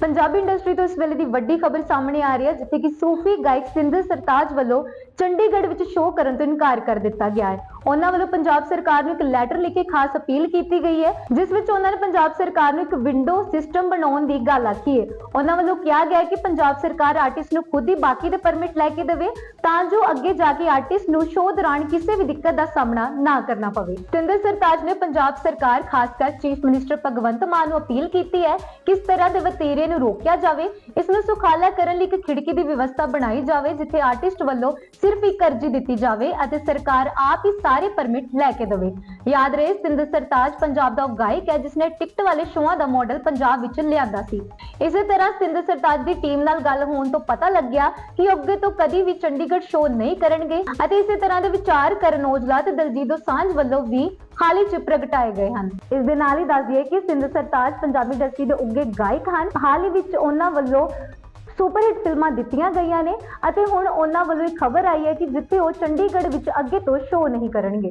Punjabi industry ਤੋਂ ਇਸ ਵੇਲੇ ਦੀ ਵੱਡੀ ਖਬਰ ਸਾਹਮਣੇ ਆ ਰਹੀ ਹੈ, ਜਿੱਥੇ ਕਿ ਸੂਫੀ ਗਾਇਕ ਸਿੰਦਰ ਸਰਤਾਜ ਵੱਲੋਂ ਚੰਡੀਗੜ੍ਹ ਵਿੱਚ ਸ਼ੋਅ ਕਰਨ ਤੋਂ ਇਨਕਾਰ ਕਰ ਦਿੱਤਾ ਗਿਆ ਹੈ। ਉਹਨਾਂ ਵੱਲੋਂ ਪੰਜਾਬ ਸਰਕਾਰ ਨੂੰ ਇੱਕ ਲੈਟਰ ਲਿਖ ਕੇ ਖਾਸ ਅਪੀਲ ਕੀਤੀ ਗਈ ਹੈ, ਜਿਸ ਵਿੱਚ ਉਹਨਾਂ ਨੇ ਪੰਜਾਬ ਸਰਕਾਰ ਨੂੰ ਇੱਕ ਵਿੰਡੋ ਸਿਸਟਮ ਬਣਾਉਣ ਦੀ ਗੱਲ ਆਖੀ ਹੈ। ਉਹਨਾਂ ਵੱਲੋਂ ਕਿਹਾ ਗਿਆ ਹੈ ਕਿ ਪੰਜਾਬ ਸਰਕਾਰ ਆਰਟਿਸਟ ਨੂੰ ਖੁਦ ਹੀ ਬਾਕੀ ਦੇ ਪਰਮਿਟ ਲੈ ਕੇ ਦੇਵੇ, ਤਾਂ ਜੋ ਅੱਗੇ ਜਾ ਕੇ ਆਰਟਿਸਟ ਨੂੰ ਸ਼ੋਅ ਦੌਰਾਨ ਕਿਸੇ ਵੀ ਦਿੱਕਤ ਦਾ ਸਾਹਮਣਾ ਨਾ ਕਰਨਾ ਪਵੇ। ਸਿੰਦਰ ਸਰਤਾਜ ਨੇ ਪੰਜਾਬ ਸਰਕਾਰ, ਖਾਸ ਕਰ ਚੀਫ ਮਿਨਿਸਟਰ ਭਗਵੰਤ ਮਾਨ ਨੂੰ ਅਪੀਲ ਕੀਤੀ ਹੈ ਕਿ ਇਸ ਤਰ੍ਹਾਂ ਦੇ ਵਤੀਰੇ ਨੂੰ ਰੋਕਿਆ ਜਾਵੇ, ਇਸ ਨੂੰ ਸੁਖਾਲਾ ਕਰਨ ਲਈ ਇੱਕ ਖਿੜਕੀ ਦੀ ਵਿਵਸਥਾ ਬਣਾਈ ਜਾਵੇ, ਜਿੱਥੇ ਆਰਟਿਸਟ ਵੱਲੋਂ ਸਿਰਫ ਇੱਕ ਅਰਜ਼ੀ ਦਿੱਤੀ ਜਾਵੇ ਅਤੇ ਸਰਕਾਰ ਆਪ ਹੀ ਸਾਰੇ ਪਰਮਿਟ ਲੈ ਕੇ ਦੇਵੇ। ਯਾਦ ਰਹੇ ਸਿੰਦਰ ਸਰਤਾਜ ਪੰਜਾਬ ਦਾ ਗਾਇਕ ਹੈ ਜਿਸ ਨੇ ਟਿਕਟ ਵਾਲੇ ਸ਼ੋਆਂ ਦਾ ਮਾਡਲ ਪੰਜਾਬ ਵਿੱਚ ਲਿਆਂਦਾ ਸੀ। ਇਸੇ ਤਰ੍ਹਾਂ ਸਿੰਦਰ ਸਰਤਾਜ ਦੀ ਟੀਮ ਨਾਲ ਗੱਲ ਹੋਣ ਤੋਂ ਪਤਾ ਲੱਗਿਆ ਕਿ ਅੱਗੇ ਤੋਂ ਕਦੀ ਵੀ ਚੰਡੀਗੜ੍ਹ ਸ਼ੋਅ ਨਹੀਂ ਕਰਨਗੇ ਅਤੇ ਇਸੇ ਤਰ੍ਹਾਂ ਦੇ ਵਿਚਾਰ ਕਰਨ ਔਜਲਾ ਤੇ ਦਲਜੀਤ ਦੋਸਾਂਝ ਵੱਲੋਂ ਵੀ ਹਾਲ ਹੀ ਚ ਪ੍ਰਗਟਾਏ ਗਏ ਹਨ। ਇਸ ਦੇ ਨਾਲ ਹੀ ਦੱਸ ਦਈਏ ਕਿ ਸਿੰਦਰ ਸਰਤਾਜ ਪੰਜਾਬੀ ਇੰਡਸਟਰੀ ਦੇ ਉੱਗੇ ਗਾਇਕ ਹਨ। ਹਾਲ ਹੀ ਵਿੱਚ ਉਹਨਾਂ ਵੱਲੋਂ ਸੁਪਰ ਹਿੱਟ ਫਿਲਮਾਂ ਦਿੱਤੀਆਂ ਗਈਆਂ ਨੇ ਅਤੇ ਹੁਣ ਉਹਨਾਂ ਵੱਲੋਂ ਇੱਕ ਖਬਰ ਆਈ ਹੈ ਕਿ ਜਿੱਥੇ ਉਹ ਚੰਡੀਗੜ੍ਹ ਵਿੱਚ ਅੱਗੇ ਤੋਂ ਸ਼ੋਅ ਨਹੀਂ ਕਰਨਗੇ।